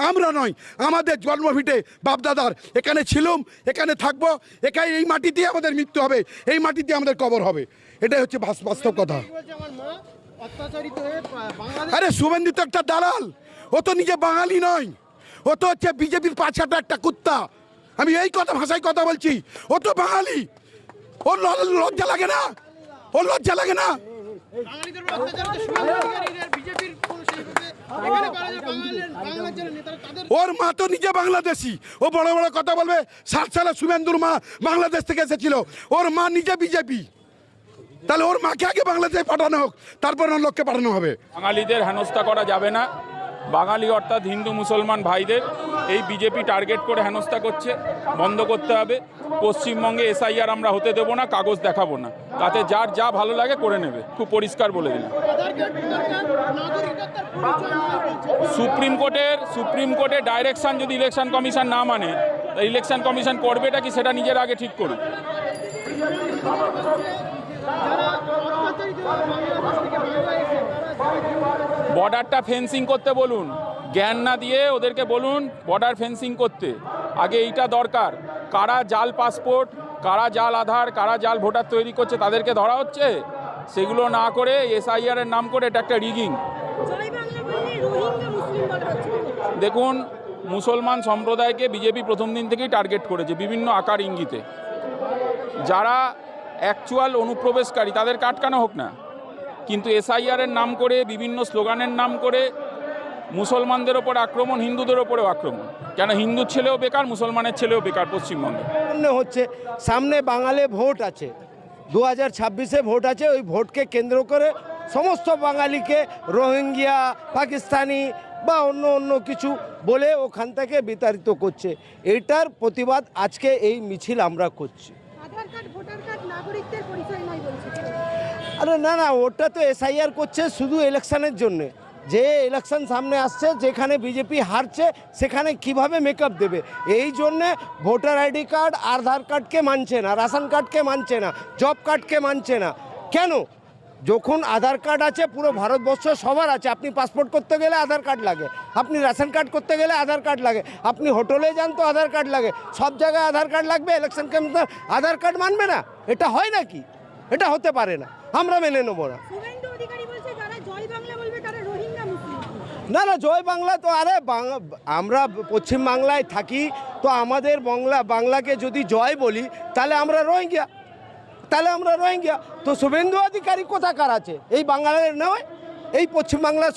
আমরা নয় আমাদের জন্মভিটে বাপদাদার। এখানে ছিলুম এখানে থাকব এখানে এই মাটিতেই আমাদের মৃত্যু হবে এই মাটিতে আমাদের কবর হবে। এটাই হচ্ছে বাস- বাস্তব কথা। আরে শুভেন্দু তো একটা দালাল ও তো নিজে বাঙালি নয় ও তো হচ্ছে বিজেপির পাছাটা একটা কুত্তা। আমি এই কথা ভাষায় কথা বলছি ও তো বাঙালি। ওর লজ্জা লাগে না ওর লজ্জা লাগে না। ওর মা তো নিজে বাংলাদেশি। ও বড় বড় কথা বলবে। ষাট সালে শুভেন্দুর মা বাংলাদেশ থেকে এসেছিল। ওর মা নিজে বিজেপি। তাহলে ওর মাকে আগে বাংলাদেশে পাঠানো হোক। তারপর ওর লোককে পাঠানো হবে। বাঙালিদের হেনস্থা করা যাবে না। বাঙালি অর্থাৎ হিন্দু মুসলমান ভাইদের এই বিজেপি টার্গেট করে হেনস্থা করছে, বন্ধ করতে হবে। পশ্চিমবঙ্গে এসআইআর আমরা হতে দেবো না, কাগজ দেখাবো না। তাতে যার যা ভালো লাগে করে নেবে। খুব পরিষ্কার বলে দিলাম। সুপ্রিম কোর্টের সুপ্রিম কোর্টের ডাইরেকশন যদি ইলেকশন কমিশন না মানে ইলেকশন কমিশন করবেটা কি সেটা নিজের আগে ঠিক করুন। বর্ডারটা ফেন্সিং করতে বলুন। জ্ঞান না দিয়ে ওদেরকে বলুন বর্ডার ফেন্সিং করতে। আগে এইটা দরকার। কারা জাল পাসপোর্ট, কারা জাল আধার, কারা জাল ভোটার তৈরি করছে তাদেরকে ধরা হচ্ছে? সেগুলো না করে এসআইআর এর নাম করে এটা একটা রিগিং দেখুন, মুসলমান সম্প্রদায়কে বিজেপি প্রথম দিন থেকেই টার্গেট করেছে বিভিন্ন আকার ইঙ্গিতে। যারা অ্যাকচুয়াল অনুপ্রবেশকারী, তাদের কাটকানো হোক না। কিন্তু এসআইআর এর নাম করে বিভিন্ন স্লোগানের নাম করে মুসলমানদের ওপর আক্রমণ হিন্দুদের ওপরেও আক্রমণ। কেন হিন্দুর ছেলেও বেকার মুসলমানের ছেলেও বেকার পশ্চিমবঙ্গে? হচ্ছে সামনে বাঙালি ভোট আছে। দু হাজার ছাব্বিশে ভোট আছে ওই ভোটকে কেন্দ্র করে সমস্ত বাঙালিকে রোহিঙ্গিয়া পাকিস্তানি বা অন্য অন্য কিছু বলে ওখান থেকে বিতাড়িত করছে। এটার প্রতিবাদ আজকে এই মিছিল আমরা করছি। আধার কার্ড ভোটার কার্ড নাগরিকদের পরিচয় আরে না না, ওটা তো এসআইআর করছে শুধু ইলেকশনের জন্যে। যে ইলেকশন সামনে আসছে, যেখানে বিজেপি হারছে, সেখানে কীভাবে মেকআপ দেবে? এই জন্যে ভোটার আইডি কার্ড আধার কার্ডকে মানছে না রেশন কার্ডকে মানছে না জব কার্ডকে মানছে না। কেন? যখন আধার কার্ড আছে, পুরো ভারতবর্ষ সবার আছে। আপনি পাসপোর্ট করতে গেলে আধার কার্ড লাগে। আপনি রেশন কার্ড করতে গেলে আধার কার্ড লাগে। আপনি হোটেলে যান তো আধার কার্ড লাগে। সব জায়গায় আধার কার্ড লাগবে ইলেকশন কমিশন আধার কার্ড মানবে না? এটা হয় নাকি? এটা হতে পারে না। আমরা মেনে নেব না। না না জয় বাংলা তো আরে বাংলা আমরা পশ্চিম বাংলায় থাকি তো আমাদের বাংলা বাংলাকে যদি জয় বলি তাহলে আমরা রোহিঙ্গা। তাহলে আমরা রোহিঙ্গা। তো শুভেন্দু অধিকারী কোথাকার আছে? এই বাঙালির নয়? এই পশ্চিমবাংলার